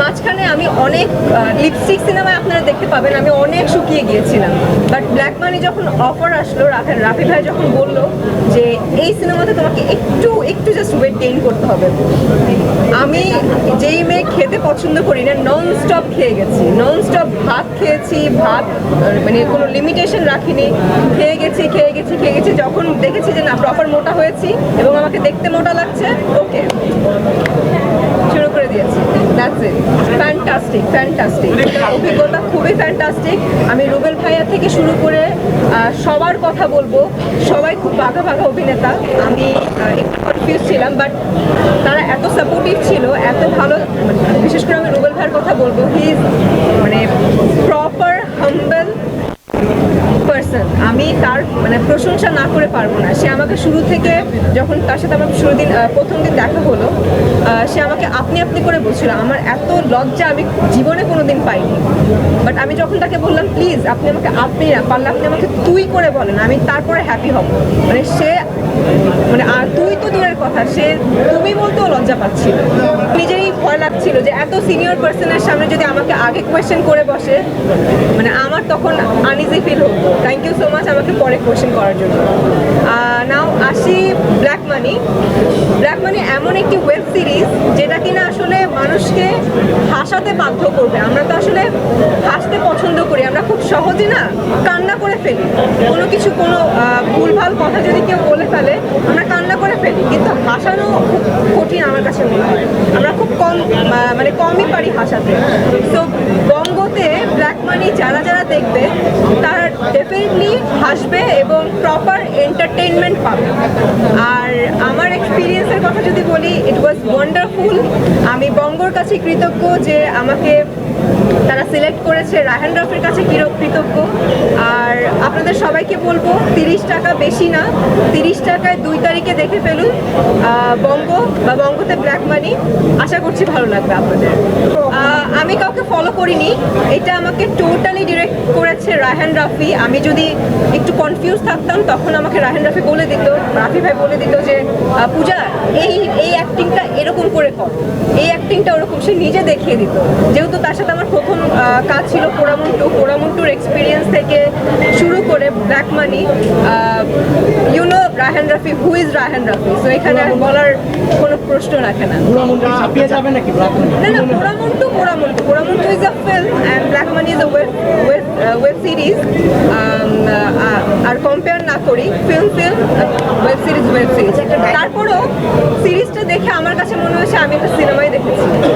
মাঝখানে আমি অনেক লিপস্টিক সিনেমায় আপনারা দেখতে পাবেন, আমি অনেক শুকিয়ে গিয়েছিলাম। বাট ব্ল্যাক মানি যখন অফার আসলো রাফি ভাই যখন বলল যে, এই সিনেমাতে তোমাকে একটু একটু জাস্ট ওয়েট গেইন করতে হবে। আমি যেই মেয়ে খেতে পছন্দ করি না নন স্টপ খেয়ে গেছি। নন স্টপ ভাত খেয়েছি, ভাত মানে কোনো লিমিটেশন রাখিনি। খেয়ে গেছি খেয়ে গেছি খেয়ে গেছি যখন দেখেছি যে না প্রপার মোটা হয়েছি এবং আমাকে দেখতে মোটা লাগছে ওকে শুরু করে দিয়েছি দ্যাটস ইট ফ্যান্টাস্টিক ফ্যান্টাস্টিক অভিজ্ঞতা খুবই ফ্যান্টাস্টিক আমি রুবেল ভাইয়া থেকে শুরু করে সবার কথা বলব। সবাই খুব বাঘা বাঘা অভিনেতা। আমি একটু কনফিউজ ছিলাম বাট তারা এত সাপোর্টিভ ছিল এত ভালো বিশেষ করে আমি রুবেল ভাইয়ের কথা বলব। হি ইজ মানে প্রপার হাম্বল পার্সন আমি তার মানে প্রশংসা না করে পারব না। সে আমাকে শুরু থেকে যখন তার সাথে আমার শুরু দিন প্রথম দিন দেখা হলো সে আমাকে আপনি আপনি করে বলছিল, আমার এত লজ্জা আমি জীবনে কোনোদিন পাইনি। বাট আমি যখন তাকে বললাম প্লিজ আপনি আমাকে আপনি না পারলে আপনি আমাকে তুই করে বলেন, আমি তারপরে হ্যাপি হব। মানে সে মানে আর তুই তো দূরের কথা, সে তুমি বলতেও লজ্জা পাচ্ছিল। নিজেরই ভয় লাগছিল যে এত সিনিয়র পার্সনের সামনে যদি আমাকে আগে কোয়েশ্চেন করে বসে মানে আমার তখন আনইজি ফিল হতো। থ্যাংক ইউ সো মাচ আমাকে পরে কোয়েশ্চেন করার জন্য। নাও আসি মানি ব্ল্যাক মানি এমন একটি ওয়েব সিরিজ যেটা কিনা আসলে মানুষকে হাসাতে বাধ্য করবে। আমরা তো আসলে হাসতে পছন্দ করি। আমরা খুব সহজে না কান্না করে ফেলি। কোনো কিছু, কোনো ভুলভাল কথা যদি কেউ বলে ফেলে, আমরা কান্না করে ফেলি। কিন্তু হাসানো খুব কঠিন আমার কাছে মনে হয়। আমরা খুব কম মানে কমই পারি হাসাতে। তো বঙ্গতে ব্ল্যাক মানি যারা যারা দেখবে, তারা ডেফিনেটলি হাসবে এবং প্রপার এন্টারটেনমেন্ট পাবে। কথা যদি বলি ইট ওয়াজ ওয়ান্ডারফুল আমি বঙ্গর কাছে কৃতজ্ঞ যে আমাকে তারা সিলেক্ট করেছে রায়হান রফের কাছে কৃতজ্ঞ। আর আপনাদের সবাইকে বলব, তিরিশ টাকা বেশি না, তিরিশ টাকায় দুই তারিখে দেখে ফেলুন বঙ্গ বা বঙ্গতে মানি। আশা করছি ভালো লাগবে আপনাদের। আমি কাউকে ফলো করিনি। এটা আমাকে টোটালি ডিরেক্ট করেছে রায়হান রাফি। আমি যদি একটু কনফিউজ থাকতাম, তখন আমাকে রায়হান রাফি বলে দিত, রাফি ভাই বলে দিত যে পূজা, এই এই অ্যাক্টিংটা এরকম করে কর। এই অ্যাক্টিংটা ওরকম। সে নিজে দেখিয়ে দিত। যেহেতু তার সাথে আমার প্রথম কাজ ছিল পোড়ামুন্টু পোড়ামুন্টুর এক্সপিরিয়েন্স থেকে শুরু করে black money you know Raihan Rafi who is Raihan Rafi so এখানে বলার কোনো প্রশ্ন রাখে না। না না Poramuntu Poramuntu Poramuntu is a film and black money is a web web web series R compare না করি film film web series web series তারপরেও সিরিজটা দেখে আমার কাছে মনে হয়েছে আমি একটা সিনেমাই দেখেছি।